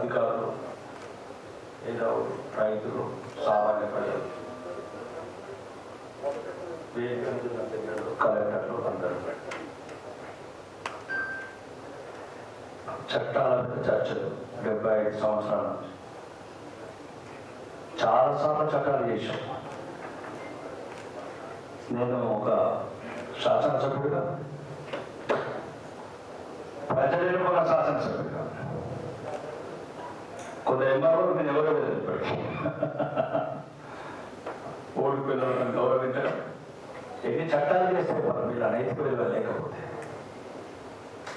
అధికారులు మేధావులు రైతులు సామాన్య ప్రజలు కలెక్టర్లు అందరూ చట్టాల మీద చర్చలు డెబ్బై ఐదు సంవత్సరాల నుంచి. చాలాసార్లు చట్టాలు చేశాం. నేను ఒక శాసనసభ్యుడిగా ప్రజలు ఎన్నుకున్న శాసనసభ్యుడిగా. కొంత ఎంఆర్ఓ నేను ఎవరో లేదు ఓడిపోయిన గౌరవించడం. ఎన్ని చట్టాలు చేస్తే వాళ్ళు వీళ్ళ నైతిక విలువ లేకపోతే.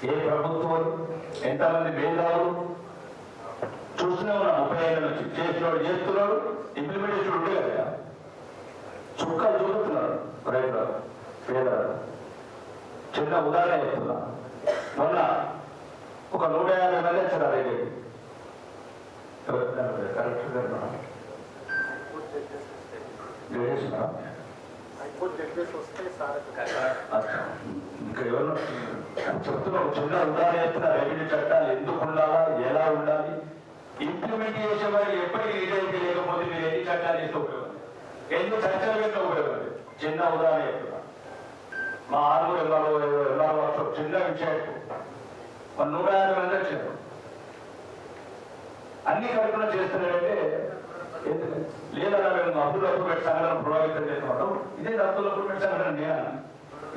ఏ ప్రభుత్వం ఎంతమంది మేధావులు చూస్తూనే ఉన్నాం ముప్పై ఏళ్ళ నుంచి. చేస్తున్నాడు చేస్తున్నాడు ఇంప్లిమెంటేషన్ ఉంటే కదా. చుక్కలు చూపుతున్నాడు రైతులు పేదలు. చిన్న ఉదాహరణ చెప్తున్నా. మొన్న ఒక నూట యాభై మంది వచ్చారు రైతు రైలు కరెక్ట్ లేడీస్నా హైకోర్టు జడ్జెస్ చెప్తున్నా ఒక చిన్న ఉదాహరణ చెప్తున్నా రెవెన్యూ చట్టాలు ఎందుకు ఉండాలా ఎలా ఉండాలి ఇంప్లిమెంట్ చేసే వారు ఎప్పటికీ నిజాయితీ లేకపోతే మీరు ఎన్ని చట్టాలు చేస్తే ఉపయోగం ఎన్ని చట్టాలు పెట్టిన ఉపయోగం చిన్న ఉదాహరణ చెప్తున్నా మా ఆరుగురు ఎంఆర్ఓ ఎంఆర్ఓ వర్క్షాప్ చిన్న విషయం మన నూట యాభై మంది వచ్చారు అన్ని కార్యక్రమాలు చేస్తున్నారంటే లేదన్నా మేము అప్పులు అప్పులు పెట్టాలని ప్రభావితం చేస్తున్నాం ఇదే అప్పులు అప్పులు పెట్టాలని నేను.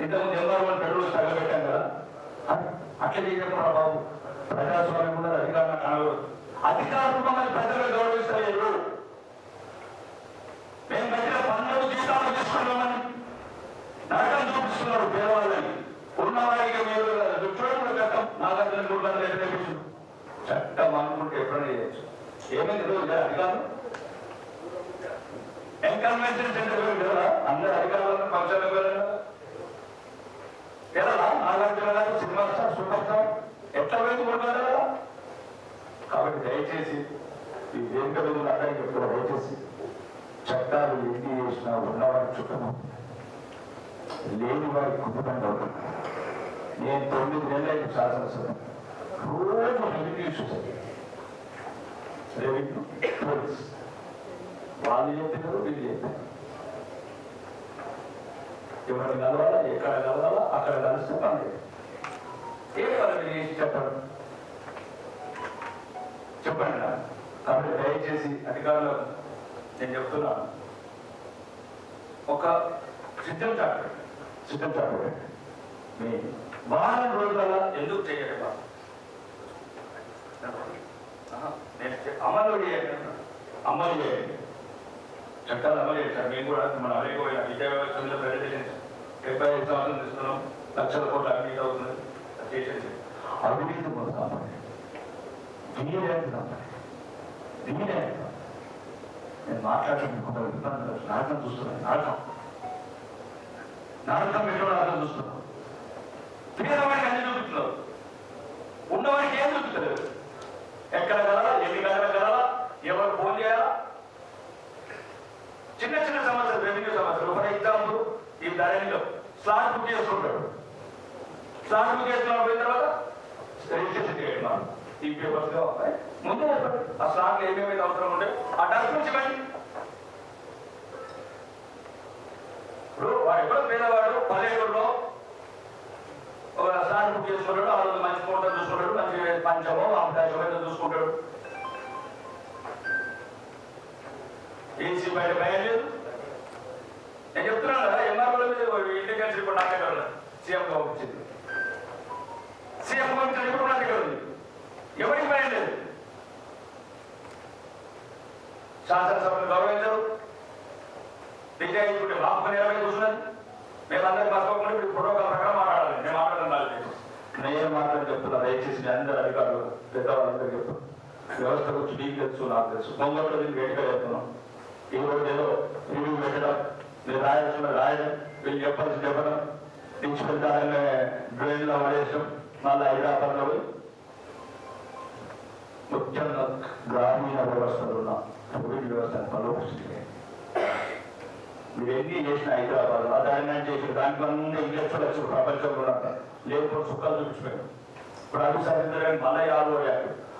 ఇంతకుముందు ఎంఆర్ఓ పెట్రోల్ తగలబెట్టాం కదా. అట్లా చేయకుండా బాబు ప్రజాస్వామ్యం ఉన్నది అధికారం కనగలదు అధికారులు మమ్మల్ని ప్రజలు గౌరవిస్తలేరు. మేము మధ్య పన్నులు జీతాలు తీసుకున్నామని నరకం చూపిస్తున్నారు పేదవాళ్ళని. ఉన్నవారికి మీరు చూడండి చట్టం నాగార్జున మూడు వందల ఏమైంది రోజు అధికారులు ఎన్కన్వెన్షన్ సెంటర్ కదా అందరు అధికారులను ఫంక్షన్లకు వెళ్ళారు నాగార్జున గారు సినిమా స్టార్ సూపర్ స్టార్ ఎట్లా వేసుకుంటారు కదా కాబట్టి దయచేసి ఈ వేదిక మీద ఉన్న అడ్డానికి దయచేసి చట్టాలు ఎన్ని చేసినా ఉన్నవారికి చుట్టము లేని వారికి కుటుంబం అవుతుంది నేను తొమ్మిది నెలలు శాసనసభ. రోజు రెవెన్యూ చూసాను రెవెన్యూ పోలీస్ వాళ్ళు చెప్పినారు వీళ్ళు చెప్పారు ఎవరిని కలవాలా ఎక్కడ కలవాలా అక్కడ కలిస్తే పని ఏ పని చేసి చెప్పండి చెప్పండి కాబట్టి దయచేసి అధికారులకు నేను చెప్తున్నాను ఒక సిద్ధం చాటు సిద్ధం చాటు మీ వారం రోజుల ఎందుకు చేయడం బాబు? నేను అమలు చేయండి అమలు చేయండి చట్టాలు అమలు చేశారు మేము కూడా మన అనేక విద్యా వ్యవస్థ మీద ప్రజెంటేషన్ డెబ్బై ఐదు సంవత్సరం తీసుకున్నాం. లక్షల కోట్ల అవినీతి అవుతుంది. అది చేసేది అవినీతి కోసం వీరేంటి వీరేంటి నేను మాట్లాడటం కొంత ఇబ్బంది నాటకం చూస్తున్నాను. నాటకం నాటకం ఎన్నో నాటకం చూస్తున్నాను. పేదవాడికి అన్ని చూపుతున్నారు ఉన్నవాడికి ఏం చూపుతలేదు ఎక్కడ కలరా ఎన్ని గంటల కలరా ఎవరు ఫోన్ చేయాలా? చిన్న చిన్న సమస్యలు రెవెన్యూ సమస్యలు. ఫర్ ఎగ్జాంపుల్ ఈ ధరణిలో. స్లాట్ బుక్ చేసుకుంటాడు. స్లాట్ బుక్ చేసుకున్న పోయిన తర్వాత రిజిస్ట్రేషన్ చేయండి మనం. ఈ పేపర్స్గా ఉన్నాయి. ముందే ఆ స్లాట్లు ఏమేమి అవసరం ఉంటే ఆ డాక్యుమెంట్స్ ఇవ్వండి. ఇప్పుడు వాడు ఎప్పుడో పేదవాడు పల్లెటూరులో ఒక స్లాట్ బుక్ చేసుకుంటాడు ఆ రోజు మంచి ఫోటో చూసుకుంటాడు మంచి పంచమో అవకాశం ఏదో చూసుకుంటాడు ఏసీ బయట భయం లేదు నేను చెప్తున్నాను కదా ఎంఆర్ఓ మీద ఇంటెలిజెన్స్ రిపోర్ట్ నా దగ్గర ఉన్నది. సీఎం పంపించింది సీఎం పంపించిన రిపోర్ట్ నా దగ్గర ఉంది ఎవరికి భయం లేదు శాసనసభను గౌరవించరు నిజాయితీ మాకు నిలబడి కూర్చున్నది మేమందరం మర్చిపోకుండా ఇప్పుడు ప్రోటోకాల్ నేను మాత్రం చెప్తున్నా దయచేసి అందరు అధికారులు పెద్దవాళ్ళందరూ చెప్తున్నా వ్యవస్థ గురించి మీకు తెలుసు నాకు తెలుసు. మొంగట్లో దీన్ని గట్టిగా చెప్తున్నాం ఈ రోజు ఏదో రివ్యూ పెట్టడం మీరు రాయాల్సిన రాయడం వీళ్ళు చెప్పాల్సి చెప్పడం తీసుకెళ్తారనే డ్రైన్లో పడేసాం. మళ్ళీ హైదరాబాద్లో పోయి ముఖ్యంగా గ్రామీణ వ్యవస్థలు ఉన్న. అభివృద్ధి వ్యవస్థను పలుస్తుంది మీరు చేసిన హైదరాబాద్ అదారిమెంట్ చేసిన దాంట్లో అన్ని ఇంగ్లీష్ లక్షలు ప్రపంచంలో ఉన్నట్టు లేకపోతే సుఖాలు చూపించిపోయారు ఇప్పుడు అభిసారి మళ్ళీ ఆరు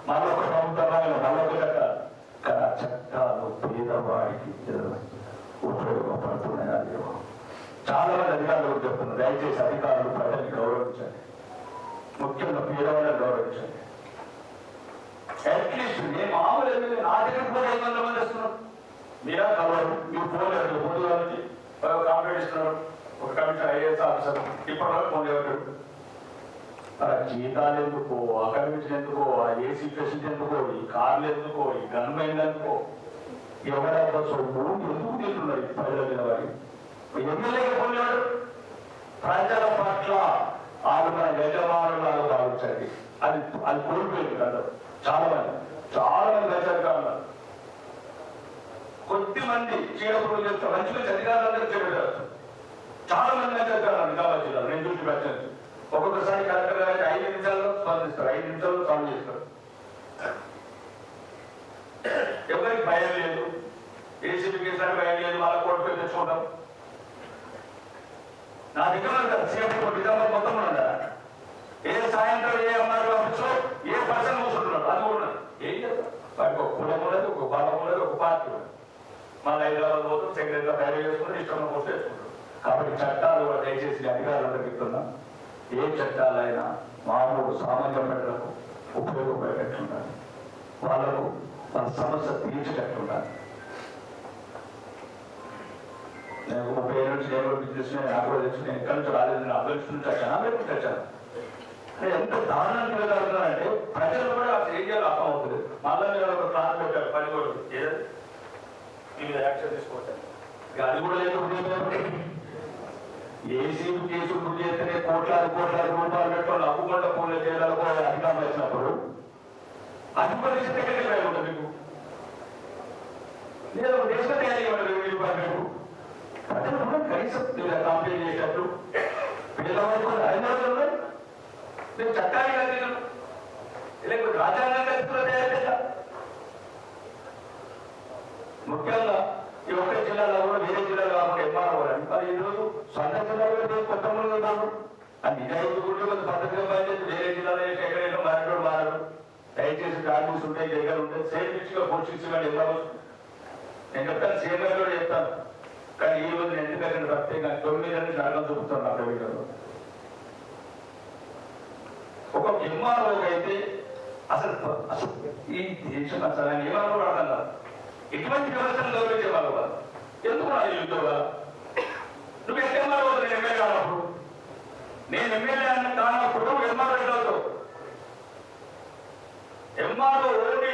మళ్ళీ ఒక ప్రభుత్వమైన మరొక చట్టాలు కానీ ఆ చట్టాలు పేదవాడికి ఉపయోగపడుతున్నాయి చాలా మంది అధికారులు చెప్తున్నారు. దయచేసి అధికారులు ప్రజల్ని గౌరవించండి. ముఖ్యంగా పేదవాళ్ళని గౌరవించండి. అట్లీస్ట్ నేను మామూలు నా దగ్గర కూడా ఐదు వందల మంది వస్తున్నారు? మీరా కలవరు మీరు ఫోన్ లేదు పొద్దు నుంచి కాంప్లైంట్ ఇస్తున్నారు ఒక కమిషన్ ఐఏఎస్ ఆఫీసర్ ఇప్పటి ఫోన్ ఎవరు జీతాలు ఎందుకో ఆ కమిషన్ ఎందుకో ఆ ఏసీ పేషెంట్ ఎందుకో ఈ కార్లు ఎందుకో ఈ గన్మెన్ ఎందుకో ఎవరైనా సొమ్ము ఎందుకు తింటున్నారు ప్రజల మీద వారి ఎమ్మెల్యేగా పొందాడు ప్రజల పట్ల వాళ్ళు మన యజమానులాగా భావించండి. అది అది కోల్పోయింది కదా చాలా మంది చాలా మంది ప్రజలుగా ఉన్నారు కొద్ది మంది చీడపురులు చేస్తే మంచిగా చదివారందరూ చెప్పారు. చాలా మంది చెప్పారు నిజామాబాద్ జిల్లాలో. నేను చూసి పెట్టాను ఒక్కొక్కసారి కలెక్టర్ గారు ఐదు నిమిషాల్లో స్పందిస్తారు ఐదు నిమిషాల్లో సాల్వ్ చేస్తారు. ఎవరికి భయం లేదు. ఏసీపీకి కేసు భయం లేదు. వాళ్ళ కోర్టు పేరు తెచ్చుకుంటాం. నా దగ్గర ఉంది సీఎం నిజామాబాద్ మొత్తం ఉందా ఏ సాయంత్రం ఏ అన్నారు ఆఫీస్లో ఏ పర్సన్ కూర్చుంటున్నారు అది కూడా ఏం చేస్తారు? వాడికి ఒక కులం ఉండదు ఒక బలం ఉండదు ఒక పార్టీ ఉండదు మన హైదరాబాద్ పోతాం సెక్రటరీగా తయారు చేసుకుంటారు ఇష్టం పోస్ట్ తెచ్చుకుంటారు కాబట్టి చట్టాలు కూడా దయచేసి నేను అధికారులందరికీ చెప్తున్నా ఏ చట్టాలైనా మామూలు సామాన్య ప్రజలకు ఉపయోగపడేటట్టుండాలి. వాళ్ళకు వాళ్ళ సమస్య తీర్చేటట్టుండాలి. నేను ముప్పై ఏళ్ళ నుంచి నేను కూడా బిజినెస్ నాకు కూడా తెలుసు నేను ఎక్కడి నుంచి రాలేదు నేను అభివృద్ధి నుంచి వచ్చాను అభివృద్ధి వచ్చాను. ఎంత దారుణానికి వెళ్ళాలంటే ప్రజలు కూడా అసలు ఏం చేయాలో అర్థం అవుతుంది మళ్ళీ మీరు ఒక క్లాస్ పెట్టారు పని కూడా ఏదది మీ మీద యాక్షన్ తీసుకోవచ్చు అది కూడా లేకపోతే ఏసీ కేసు గురి చేస్తేనే కోట్లాది కోట్లాది రూపాయలు పెట్టుకొని అప్పుకుండా ఫోన్లు కూడా అధికారులు వచ్చినప్పుడు అది పరిస్థితి ఎక్కడికి మీకు? లేదా దేశ తయారీ ప్రజలు కూడా కనీసం కంప్లైంట్ చేసినప్పుడు పేదవాళ్ళు కూడా ఐదు నేను చట్టాన్ని కల్పించను లేకపోతే రాజ్యాంగం కలిసి కూడా తయారు ముఖ్యంగా ఈ ఒక్క జిల్లాలో కూడా వేరే జిల్లాలో కాకుండా ఎంఆర్ఓ అని మరి ఈరోజు సొంత జిల్లాలో కొత్త మూడు ఉన్నారు అది నిజాయితీ గుడ్లు కొంత పద్ధతిగా పనిచేసి వేరే జిల్లాలో అయితే ఎక్కడైనా మారేటోడు మారడు. దయచేసి డాక్యూస్ ఉంటాయి దగ్గర ఉంటాయి సేమ్ పిచ్చిగా పోషించి కానీ ఎలా నేను చెప్తాను సేమ్ కూడా చెప్తాను. కానీ ఈ రోజు నేను ఎందుకంటే ప్రత్యేకంగా తొమ్మిది అని నడకం చూపుతాను నా ప్రభుత్వంలో ఒక ఎంఆర్ఓ అయితే అసలు అసలు ఈ దేశం అసలు ఆయన ఏమన్నా కూడా అర్థం కాదు ఎటువంటి వ్యవస్థను గౌరవించే ఎందుకు నా ఉద్యోగాలు నువ్వు ఎంత ఎంఆర్ఓ నేను ఎమ్మెల్యే కానప్పుడు? నేను ఎమ్మెల్యే అన్న కానప్పుడు నువ్వు ఎంఆర్ఓ అవుతావు? ఎంఆర్ఓ ఓన్లీ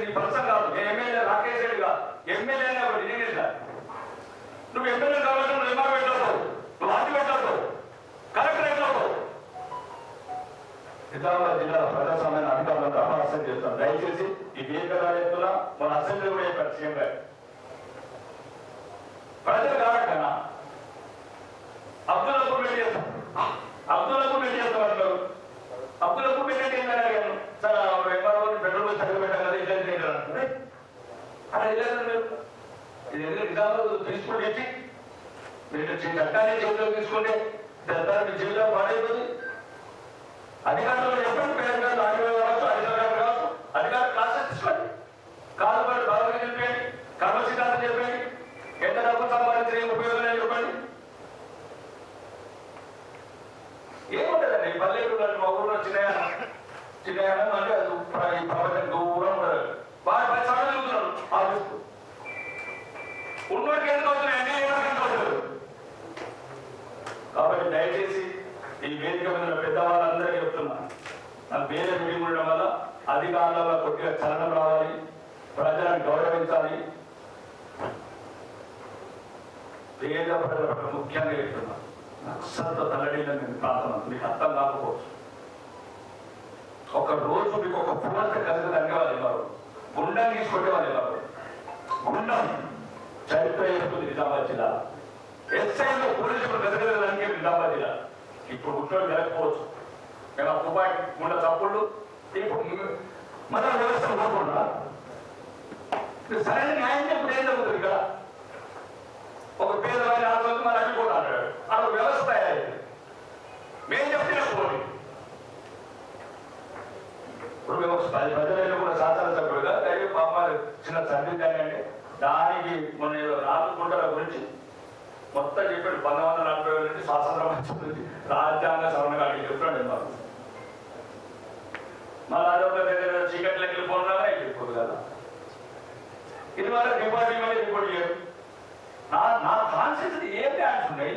నీ పర్సన్ కాదు. నేను ఎమ్మెల్యే రాకేష్ రెడ్డి కాదు ఎమ్మెల్యే అనే ఒకటి నేను నువ్వు ఎమ్మెల్యే కావాలంటే నువ్వు ఎంఆర్ఓ పెట్టావు నువ్వు ఆర్టీ పెట్టావు కలెక్టర్ ఎట్లవుతావు నిజామాబాద్ జిల్లా ప్రజాస్వామ్యాన్ని అధికారులకు అపహాస్యం చేస్తాం దయచేసి ఈ వేదికగా చెప్తున్నా మన అసెంబ్లీ కూడా చెప్పారు సీఎం గారు ప్రజలు కావట్లేనా అబ్దుల్లకు పెట్టి చేస్తాం అబ్దుల్లకు పెట్టి చేస్తాం అంటారు అబ్దుల్లకు పెట్టి ఏంటని అడిగాను సార్ ఎంఆర్ఓ పెట్రోల్ తగ్గి పెట్టాం కదా ఇట్లా ఏంటంటారు అలా వెళ్ళారు మీరు ఇది ఎందుకంటే నిజామాబాద్ తీసుకుంటే ఇచ్చి మీరు చట్టాన్ని చేతిలో తీసుకుంటే దాన్ని జీవితం పాడైపోతుంది అధికారులు చెప్పండి పేరు గారు ఆడియో కావచ్చు అధికారులు గారు కావచ్చు అధికారులు క్లాసెస్ తీసుకోండి కాదు పడి బాగా చెప్పండి కర్మ సిద్ధాంతం చెప్పండి. ఎంత డబ్బు సంపాదించిన ఉపయోగం లేదు చెప్పండి. ఏముండదండి? పల్లెటూరు మా ఊళ్ళో చిన్న చిన్న అంటే అది ప్రపంచం దూరం ఉండదు. వారు పది సార్లు తిరుగుతున్నాడు ఆఫీస్కు ఉన్నోడికి ఎందుకు అవుతున్నాయి ఎందుకు అవుతుంది కాబట్టి దయచేసి ఈ వేదిక మీద పెద్దవాళ్ళందరికీ చెప్తున్నా. నాకు వేరే మీటింగ్ ఉండడం వల్ల అధికారంలో కొద్దిగా చలనం రావాలి. ప్రజలను గౌరవించాలి. పేద ప్రజల ముఖ్యంగా చెప్తున్నా నక్సలతో తలడీలని నేను ప్రాంతం మీకు అర్థం కాకపోవచ్చు. ఒక రోజు మీకు ఒక పూర్త కలిసి తగ్గేవాళ్ళు ఎవరు? గుండం తీసుకొట్టేవాళ్ళు ఎవరు? గుండం. చరిత్ర చెప్తుంది నిజామాబాద్ జిల్లా. ఎస్ఐలో పోలీసులు గదగదడానికి నిజామాబాద్ జిల్లా. ఇప్పుడు ఉద్యోగం జరగకపోవచ్చు మేము ఆ తుపాకి ఉన్న తప్పుళ్ళు. ఇప్పుడు మన వ్యవస్థ ఉండకుండా సరైన న్యాయం ఇప్పుడు ఏం జరుగుతుంది కదా ఒక పేదవాడి ఆలోచన మరి అవి కూడా అంటాడు అక్కడ వ్యవస్థ తయారైంది. మేము చెప్తే ఇప్పుడు మేము పది ప్రజలు కూడా శాసనసభ్యులుగా దైవ పాపాలు చిన్న సర్ది దానికి మన ఏదో నాలుగు గుంటల గురించి మొత్తం చెప్పాడు. పంతొమ్మిది వందల నలభై ఏడు నుంచి స్వాతంత్రం వచ్చింది. రాజ్యాంగ సవరణగాడికి చెప్తాడు మాకు మళ్ళీ అదొక దగ్గర చీకట్లకి వెళ్ళిపోయినా వెళ్ళిపోదు కదా. ఇది వరకు రిపోర్టింగ్ రిపోర్ట్ చేయరు నా నా కాన్షియస్ ఏం ప్లాన్స్ ఉన్నాయి?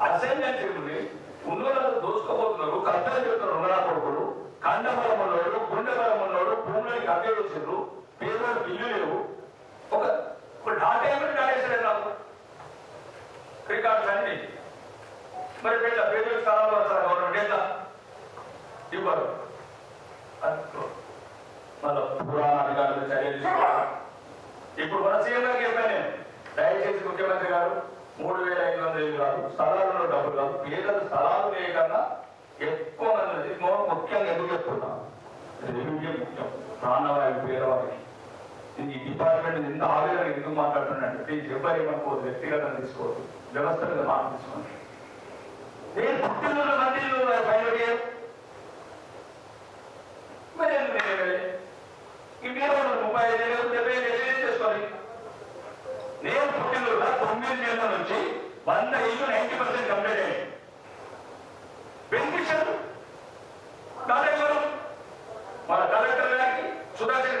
అసైన్మెంట్స్ ఉన్నాయి? ఉన్నోళ్ళు దోసుకోబోతున్నారు కర్తలు చెప్తున్నారు ఉన్నరా కొడుకులు కండబలం ఉన్నవాడు గుండెబలం ఉన్నవాడు భూములని కబ్జా చేసిండ్రు పేదోడు ఇల్లు లేవు. ఒక ఒక డాటా డాటేసాడు నాకు. రికార్డ్స్ అన్ని. మరి పెద్ద పేదోడి స్థానంలో వస్తారు గవర్నమెంట్? ఎంత? ఇవ్వరు. మళ్ళీ పురాణ అధికారులు చర్యలు ఇప్పుడు మన సీఎం గారికి చెప్పాను నేను. దయచేసి ముఖ్యమంత్రి గారు మూడు వేల ఐదు వందల ఐదు కాదు స్థలాలలో డబ్బులు కాదు పేదలు స్థలాలు లేకన్నా ఎక్కువ మంది ముఖ్యంగా ఎందుకు చెప్తున్నా రెవెన్యూ ముఖ్యం. ప్రాణవాయువు పేదవాళ్ళకి ఈ డిపార్ట్మెంట్ ఎంత ఆవేదన ఎందుకు మాట్లాడుతున్నాడంటే ప్లీజ్ ఎవరు ఏమనుకోవద్దు వ్యక్తిగతంగా తీసుకోవద్దు. వ్యవస్థ మీద మాట తీసుకోండి. నేను పుట్టినరోజు మందిలో పైన మరి ఎందుకు ముప్పై ఐదు వేలు డెబ్బై ఐదు వేలు ఏం చేసుకోవాలి నేను పుట్టినరోజు తొమ్మిది నెలల నుంచి వంద ఇల్లు నైన్టీ పర్సెంట్ కంప్లీట్ అయ్యాయి. బెనిఫిషియల్ దాని మన కలెక్టర్ గారికి సుధాకర్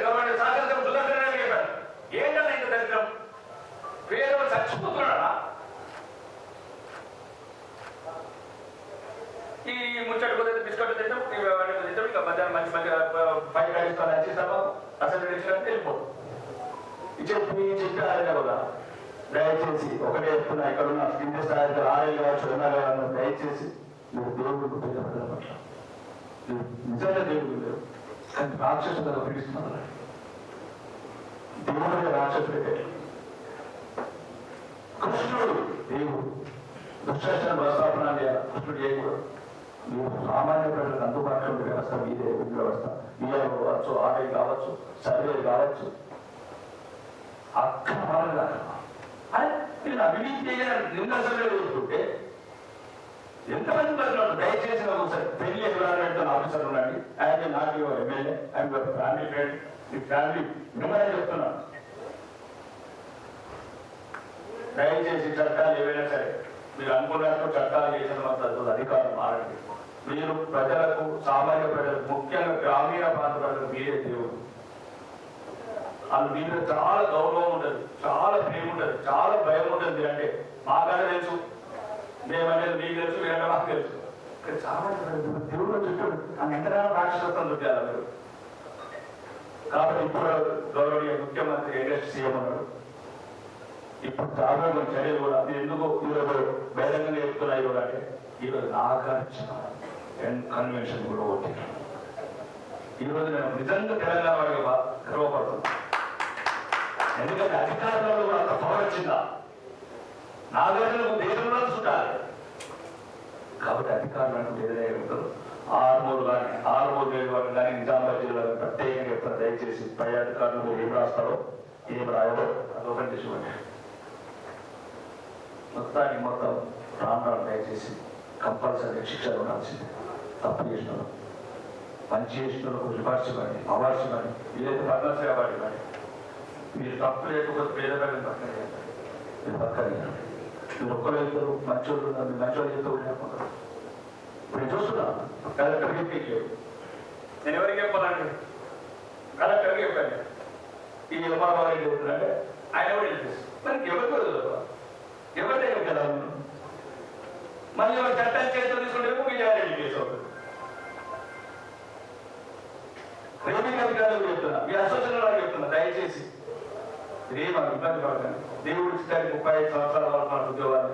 దయచేసి ఒకటే చెప్తున్నా ఇక్కడ ఉన్న కింది స్థాయి ఆర్ఎల్ కావచ్చు ఎమ్మెల్యే కావచ్చు దయచేసి మీరు దేవుడు పేద పట్ల. నిజంగా దేవుడు లేరు. కానీ రాక్షసులుగా పీడిస్తున్నారు. దేవుడే రాక్షసుడే కృష్ణుడు దేవుడు. దుష్టన వ్యవస్థాపన కృష్ణుడు చేయకూడదు. మీరు సామాన్య ప్రజలకు అందుబాటులో ఉండే వ్యవస్థ మీదే విద్య వ్యవస్థ. ఈఆర్ కావచ్చు ఆర్ఐ కావచ్చు సర్వే కావచ్చు. అక్కడ అక్రమాలుగా నేను అవినీతి చేయాలని నిందసలు చూస్తుంటే ఎంతమంది ప్రజలు దయచేసి ఒకసారి పెళ్ళి ఎన్విరాన్మెంట్ ఆఫీసర్ ఉండండి. ఆయన నాకు ఎమ్మెల్యే. ఆయన ఫ్యామిలీ ఫ్రెండ్. మీ ఫ్యామిలీ మిమ్మల్ని చెప్తున్నాను దయచేసి చట్టాలు ఏవైనా సరే మీరు అనుకున్నట్టు చట్టాలు చేసిన మాత్రం అధికారం మారండి. మీరు ప్రజలకు సామాన్య ప్రజలకు ముఖ్యంగా గ్రామీణ ప్రాంత ప్రజలకు మీరే దేవుడు. వాళ్ళ మీద చాలా గౌరవం ఉండదు చాలా ప్రేమ ఉండదు చాలా భయం ఉంటుంది అంటే. మాకనే తెలుసు? మేమనేది మీకు తెలుసు మీరంటే మాకు తెలుసు. ఇక్కడ చాలా దేవుడు చుట్టూ ఎంతగానో రాక్షసత్వం చుట్టారు మీరు కాబట్టి ఇప్పుడు గౌరవనీయ ముఖ్యమంత్రి ఎన్ఎస్ సీఎం అన్నారు ఇప్పుడు చాలా చర్యలు కూడా అది ఎందుకు ఈరోజు బహిరంగంగా చెప్తున్నాయి కూడా అంటే ఈరోజు నాగార్జున కన్వెన్షన్ కూడా ఒకటి ఈరోజు నేను నిజంగా తెలంగాణ వాడిగా గర్వపడుతున్నాను. ఎందుకంటే అధికారంలో కూడా అంత పవర్ వచ్చిందా? నాగార్జునకు దేవుడు చుట్టాలి. కాబట్టి అధికారులు అంటే ఏదైనా ఉంటారు. ఆర్మూరు కానీ ఆర్మూరు నియోజకవర్గం కానీ నిజామాబాద్ జిల్లా ప్రత్యేకంగా చెప్తారు దయచేసి పై అధికారులు ఏం రాస్తారో ఏం రాయరో అదొకటి చూడండి మొత్తానికి మొత్తం ప్రాణాలు దయచేసి కంపల్సరీ శిక్షలు ఉండాల్సిందే తప్పు చేసిన మంచి చేసిన వాళ్ళకు రివార్డ్స్ ఇవ్వండి అవార్డ్స్ ఇవ్వండి. ఏదైతే పద్మశ్రీ అవార్డు కానీ మీరు తప్పు లేకపోతే పేద ప్రజలు పక్కన మీరు పక్కన మీరు ఒక్కరు వెళ్తారు మంచోళ్ళు ఉన్నారు మీరు మంచోళ్ళు చెప్తూ లేకపోతారు నేను చూస్తున్నా. కలెక్టర్ చెప్పేయలేదు నేను ఎవరికి చెప్పాలండి? కలెక్టర్కి చెప్పాను ఈ ఎంఆర్ఓ గారికి చెప్తున్నాంటే ఆయన కూడా చెప్పేసి మరి ఎవరికి వదలరు ఎవరి? దగ్గరికి మళ్ళీ ఒక చట్టాన్ని చేతులు తీసుకుంటే విజయారెడ్డి కేసు అవుతుంది రెవెన్యూ అధికారులకు చెప్తున్నా మీ అసోసియేషన్ వాళ్ళకి చెప్తున్నా దయచేసి. ఇదేం మనం ఇబ్బంది పడకండి దేవుడు ఇచ్చేసరికి ముప్పై ఐదు సంవత్సరాల వరకు మన ఉద్యోగాలు.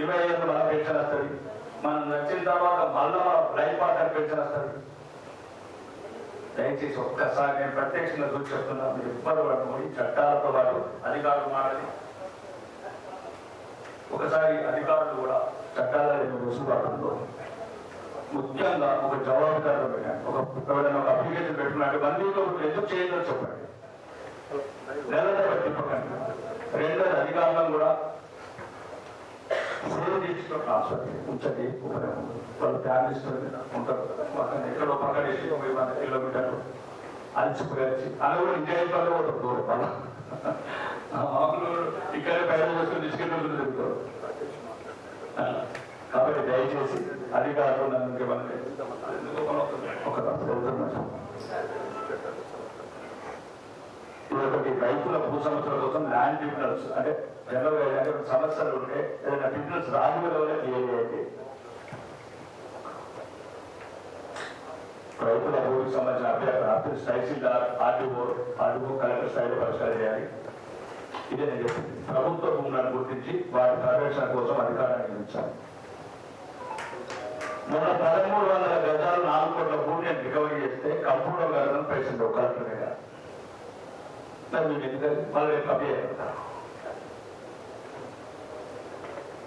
ఇరవై ఐదు మన పెన్షన్ వస్తుంది. మనం నచ్చిన తర్వాత మళ్ళా లైఫ్ పార్ట్నర్ పెన్షన్ వస్తుంది. దయచేసి ఒక్కసారి నేను ప్రత్యక్షంగా చూసి చెప్తున్నా మీరు ఇబ్బంది పడకపోయి చట్టాలతో పాటు అధికారులు మాటని ఒకసారి అధికారులు కూడా చట్టాలను రుసుపడుతుందో ముఖ్యంగా ఒక జవాబుదారు పెట్టండి. ఒక ఎవరైనా ఒక అప్లికేషన్ పెట్టుకున్నాడు. బంధువులు ఎందుకు చేయదో చెప్పండి. నెల నెల రెండోది అధికారులను కూడా సేవ్ చేసిన ట్రాన్స్ఫర్ ఉంచండి వాళ్ళు ఫ్యామిలీస్ ఉంటారు ఎక్కడ పక్కన వేసి వంద కిలోమీటర్లు అలసిపోయి అలా కూడా ఇండియా పనులు కూడా దూరం. వాళ్ళ మామూలు ఇక్కడే పైన చేసుకుని తీసుకెళ్ళి తిరుగుతారు. కాబట్టి దయచేసి అధికారులు నన్ను ఇంకేమన్నా ఒక వెళ్తున్నాను రైతుల భూ సమస్యల కోసం ల్యాండ్ ట్రిబ్యునల్స్ అంటే జనరల్ ఏదైనా సమస్యలు ఉంటే ఏదైనా ట్రిబ్యునల్స్ రాజుల క్లియర్ చేయండి రైతుల భూమికి సంబంధించిన అభ్యర్థి తహసీల్దార్ ఆర్డీఓ ఆర్డీఓ కలెక్టర్ స్థాయిలో పరిష్కారం చేయాలి. ఇదే నేను చెప్పింది. ప్రభుత్వ భూములను గుర్తించి వాటి పరిరక్షణ కోసం అధికారాన్ని నియమించాలి మొన్న పదమూడు వందల గజాలు నాలుగు కోట్ల భూమిని రికవరీ చేస్తే కంప్యూటర్ గారు పైసలు కలెక్టర్ మీద మరి మీకు ఎందుకంటే మళ్ళీ రేపు కప్పి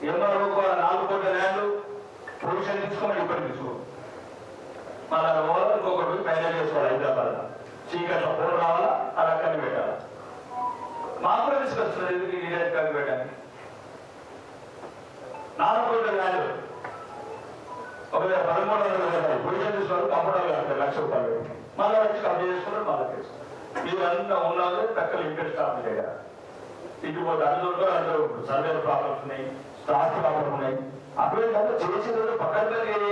ఎంఆర్ఓ నాలుగు కోట్ల ల్యాండ్లు పొజిషన్ తీసుకోమని ఇప్పటి తీసుకో మళ్ళా పోవాలి ఇంకొకటి పోయి చేసుకోవాలి హైదరాబాద్ చీకట్లో ఫోన్ రావాలా? అది అక్కడిని పెట్టాలి? మాకు కూడా తీసుకొస్తున్నారు ఎందుకు ఈ అధికారులు పెట్టాలి నాలుగు కోట్ల ల్యాండ్లు ఒకవేళ పదమూడు వందల రూపాయలు పొజిషన్ తీసుకోవాలి కంప్యూటర్ లక్ష రూపాయలు. మళ్ళీ వచ్చి కంప్లీట్ చేసుకుంటారు మళ్ళీ చేసుకుంటారు. మీరంతా ఉన్నది తక్కువ ఇంట్రెస్ట్ ఆఫ్ చేయాలి ఇటు పోతే అందులో అందరూ సర్వే ప్రాబ్లమ్స్ ఉన్నాయి స్టాఫ్ ప్రాబ్లమ్స్ ఉన్నాయి. అటువంటి చేసిన పక్కన పెరిగి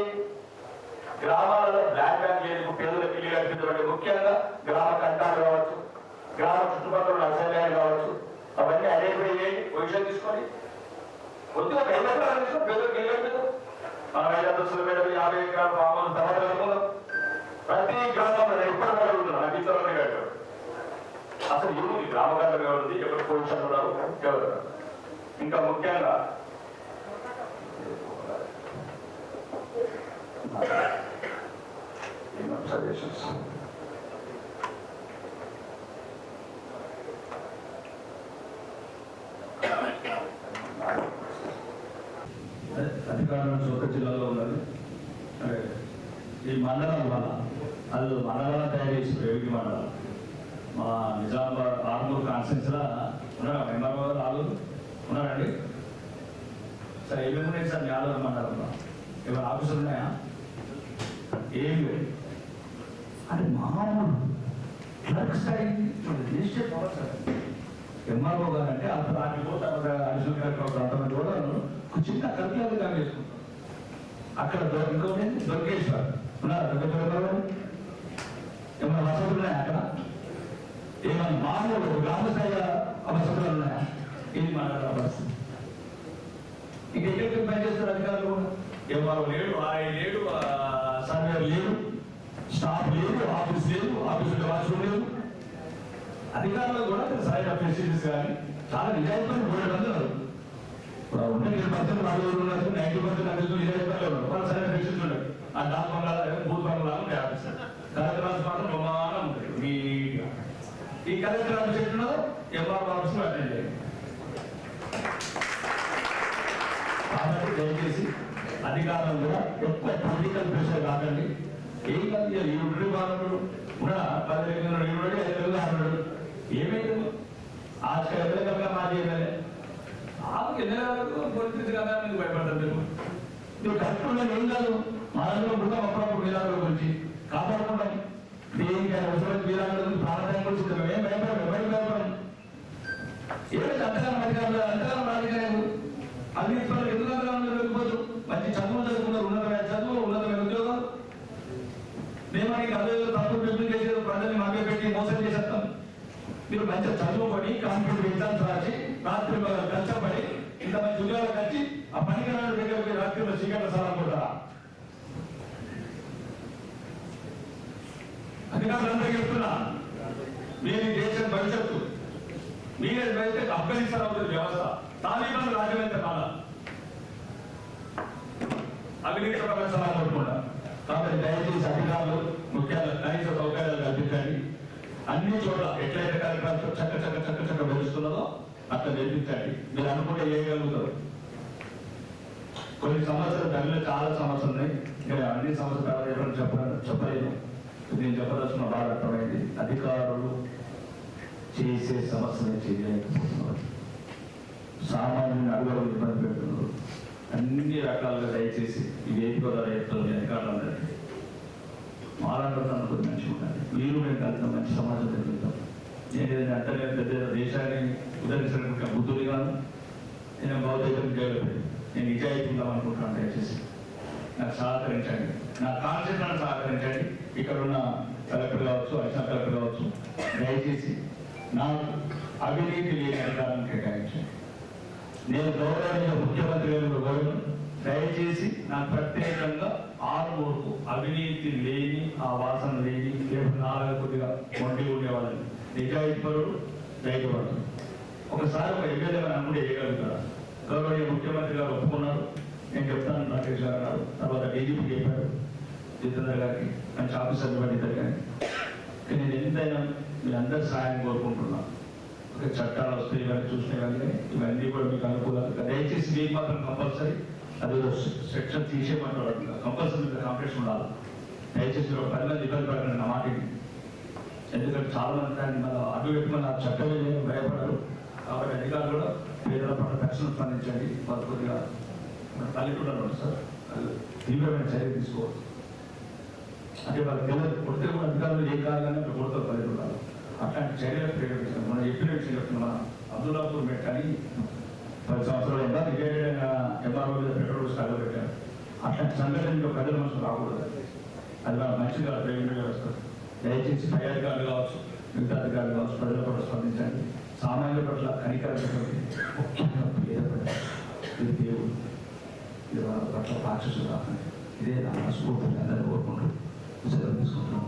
గ్రామాలలో బ్లాక్ బ్యాంక్ లేదు పేదలకు ఇల్లు కల్పించబడి ముఖ్యంగా గ్రామ కంటాలు కావచ్చు గ్రామ చుట్టుపక్కల అసెంబ్లీ కావచ్చు అవన్నీ ఐడెంటిఫై చేయండి పొజిషన్ తీసుకొని. కొద్దిగా ఒక ఐదు ఎకరాలు తీసుకొని పేదలకు ఇల్లు కల్పిద్దాం. మనం ఐదు వందల మీద యాభై ఎకరాలు మామూలు తర్వాత ప్రతి గ్రామంలో నేను ఇప్పుడు కూడా ఉంటున్నాను నాకు ఇతరులు అసలు ఎవరు ఈ గ్రామగండం ఎవరు ఎక్కడ పొజిషన్ ఉన్నారు? ఎవరు? ఇంకా ముఖ్యంగా సజెషన్స్ అధికారులు చోక జిల్లాలో ఉన్నది. ఈ మండలం వల్ల అది మండలం తయారు చేసి ఏమిటి మండలం మా నిజామాబాద్ ఆర్మూర్ కాన్స్టెన్స్లో ఉన్నారా. ఎంఆర్ఓ గారు ఆలూరు ఉన్నారండి? సార్ ఏమేమి ఉన్నాయి సార్? మీ ఆలూరు ఆఫీసులు ఉన్నాయా? ఏం లేదు. అంటే మామూలు క్లర్క్ స్థాయి రిజిస్టర్ పవర్ సార్. ఎంఆర్ఓ గారు అంటే అంత దానికి పోతే అడిషనల్ కలెక్టర్ ఒక అంతమంది కూడా చిన్న కల్పియాలు కానీ చేసుకుంటాం అక్కడ దొ- ఇంకోటి ఏంటి? దొరికేశ్వర్. ఉన్నారా? ఏమైనా వసతులు ఉన్నాయా అక్కడ? ఏమైనా గ్రామ స్థాయి వసతులు ఉన్నాయా? ఇది మాట్లాడాల పరిస్థితి ఇంక ఎక్కడికి పనిచేస్తారు అధికారులు ఎంఆర్ఓ లేడు ఆయన లేడు. సర్వేర్ లేడు స్టాఫ్ లేదు ఆఫీస్ లేదు ఆఫీసులో వాష్రూమ్ లేదు అధికారులు కూడా సరైన ఫెసిలిటీస్ కానీ చాలా నిజాయితీగా మూడు మంది ఇప్పుడు ఉన్న పర్సెంట్ నలభై ఉన్నారు. నైన్టీ పర్సెంట్ అధికారులు నిజాయితీగా ఉన్నారు? వాళ్ళ సరైన ఫెసిలిటీస్ ఉన్నాయి ఆ డాక్ బంగ్లా బూత్ బంగ్లా ఉంటాయి ఆఫీస్ కలెక్టర్ ఆఫీస్ మాత్రం ఉంటుంది నీట్గా ఈ కలెక్టర్ ఆఫీస్ ఎట్లున్నదో ఎంఆర్ ఆఫీస్ అటెండ్ చేయండి కాబట్టి దయచేసి అధికారులు కూడా ఎక్కువ పొలిటికల్ ప్రెషర్ కాకండి. ఏం కాదు ఈ బాగున్నాడు ఉన్నాడా పది ఐదు వేలు అన్నాడు ఏమైంది ఆజ్ ఎమ్మెల్యే కనుక మాజీ ఎమ్మెల్యే ఆమెకి కదా మీకు భయపడతారు మీరు? మీరు కరెక్ట్ ఏం కాదు. కూడా అప్పుడప్పుడు వీరాల గురించి కాపాడుకుంటాం దీనికి అవసరం వీరాల గురించి ప్రాణాయం గురించి సిద్ధం. ఏం భయపడం ఎవరికి భయపడం ఏమిటి అంతగానం అధికారులు అంతగానం రాజకీయాలు అన్ని ఇతరులు ఎందుకు అంతగానం వెళ్ళిపోతారు? మంచి చదువు చదువుకున్నారు ఉన్నతమైన చదువు ఉన్నతమైన ఉద్యోగం. మేమని కళ్ళు తప్పు పెళ్ళి చేసేది ప్రజల్ని మాకే పెట్టి మోసం చేసేస్తాం. మీరు మంచి చదువుకొని కాంపిటేటివ్ ఎగ్జామ్స్ రాసి రాత్రి కష్టపడి ఇంత మంచి ఉద్యోగాలు వచ్చి ఆ పనికిరాడు దగ్గరికి రాత్రిలో చీకట్ల సలాం కొడతారా? అధికారులందరికీ చెప్తున్నా మీరు దేశం భవిష్యత్తు మీరే అయితే ఆఫ్ఘనిస్తాన్ అవుతుంది వ్యవస్థ తాలిబాన్ రాజ్యం అయితే కాల అవినీతి పరంగా సలహా కాబట్టి దయచేసి అధికారులు ముఖ్యాలు కనీస సౌకర్యాలు కల్పించండి. అన్ని చోట్ల ఎట్లయితే కార్యక్రమాలు చక్క చక్క చక్క చక్క వెలుస్తున్నదో అట్లా నేర్పించండి. మీరు అనుకుంటే చేయగలుగుతారు కొన్ని సమస్యలు తల్లిలో చాలా సమస్యలు ఉన్నాయి. ఇంకా అన్ని సమస్యలు చాలా చెప్పడం అధికారులు చేసే సమస్యలు చేయలేకపోతున్నారు సామాన్యుని అడుగులు ఇబ్బంది పెడుతున్నారు. అన్ని రకాలుగా దయచేసి ఈ వేదిక ద్వారా చెప్తుంది అధికారులందరికీ మాలాంటి కొద్ది మంచిగా ఉండాలి మీరు మేము కలిసిన మంచి సమాజం జరుగుతాం నేను ఏదైనా అంటే పెద్ద దేశాన్ని ఉదరించడానికి బుద్ధుడి కాను నేను భౌతికం చేయలేదు నేను నిజాయితీ ఉందాం అనుకుంటున్నాను దయచేసి. నాకు సహకరించండి. నా కాన్సెప్ట్ సహకరించండి. ఇక్కడ ఉన్న కలెక్టర్ కావచ్చు అడిషనల్ కలెక్టర్ కావచ్చు దయచేసి నాకు అవినీతి లేని అధికారం కేటాయించండి. నేను గౌరవనీయ ముఖ్యమంత్రి గారు కోరను. దయచేసి నాకు ప్రత్యేకంగా ఆరుమూరుకు అవినీతి లేని ఆ వాసన లేని రేపు నాలుగు కొద్దిగా వండి ఉండేవాళ్ళని నిజాయితీపరుడు పరుడు ఒకసారి ఒక ఎమ్మెల్యే అనుకుంటే చేయగలుగుతారా గౌరవనీయ ముఖ్యమంత్రి గారు ఒప్పుకున్నారు. నేను చెప్తాను రాకేష్ గారు అన్నారు. తర్వాత డీజీపీ చెప్పారు. ఇద్దరు గారికి మంచి ఆఫీసర్ పడిద్దరు కానీ కానీ నేను ఎంతైనా మీ అందరి సహాయం కోరుకుంటున్నాను ఒక చట్టాలు వస్తాయి ఇవన్నీ చూసినా కానీ ఇవన్నీ కూడా మీకు అనుకూలంగా దయచేసి మీకు మాత్రం కంపల్సరీ అది సెక్షన్ తీసేయమంటారు. కంపల్సరీ మీకు కాంపిటీషన్ ఉండాలి. దయచేసి మీరు ఒక పది మంది ఇబ్బంది పడకండి నా మాట ఎందుకంటే చాలా మంది దాన్ని మన అడ్డు పెట్టుకుని ఆ చట్టమే భయపడరు. కాబట్టి అధికారులు కూడా పేదల పట్ల తక్షణం స్పందించండి. వాళ్ళు కొద్దిగా మన పల్లెటూళ్ళలో ఉంది సార్ వాళ్ళు తీవ్రమైన చర్య తీసుకోవచ్చు. అంటే వాళ్ళు తెలియదు కొడితే కూడా అధికారులు ఏ కారణంగా అక్కడ కొడతారు పల్లెటూళ్ళలో అట్లాంటి చర్యలు ప్రేరేపిస్తారు మనం చెప్పిన విషయం చెప్తున్నాం మన అబ్దుల్లాపూర్ మెట్ అని పది సంవత్సరాలు ఇంకా రిటైర్డ్ అయిన ఎంఆర్ఓ మీద పెట్రోల్ స్టాక్ పెట్టారు. అట్లాంటి సంఘటనలో ప్రజల మనసు రాకూడదు. అది మన మంచిగా రెవెన్యూ వ్యవస్థ. దయచేసి పై అధికారులు కావచ్చు మిగతా అధికారులు కావచ్చు ప్రజల పట్ల స్పందించండి. సామాన్యుల పట్ల కనికరించండి. ముఖ్యంగా పేద ఇది దేవుడు. ఇది వాళ్ళ పట్ల రాక్షసులు రాకండి ఇదే నా స్ఫూర్తిని అందరూ కోరుకుంటూ సెలవు తీసుకుంటున్నాం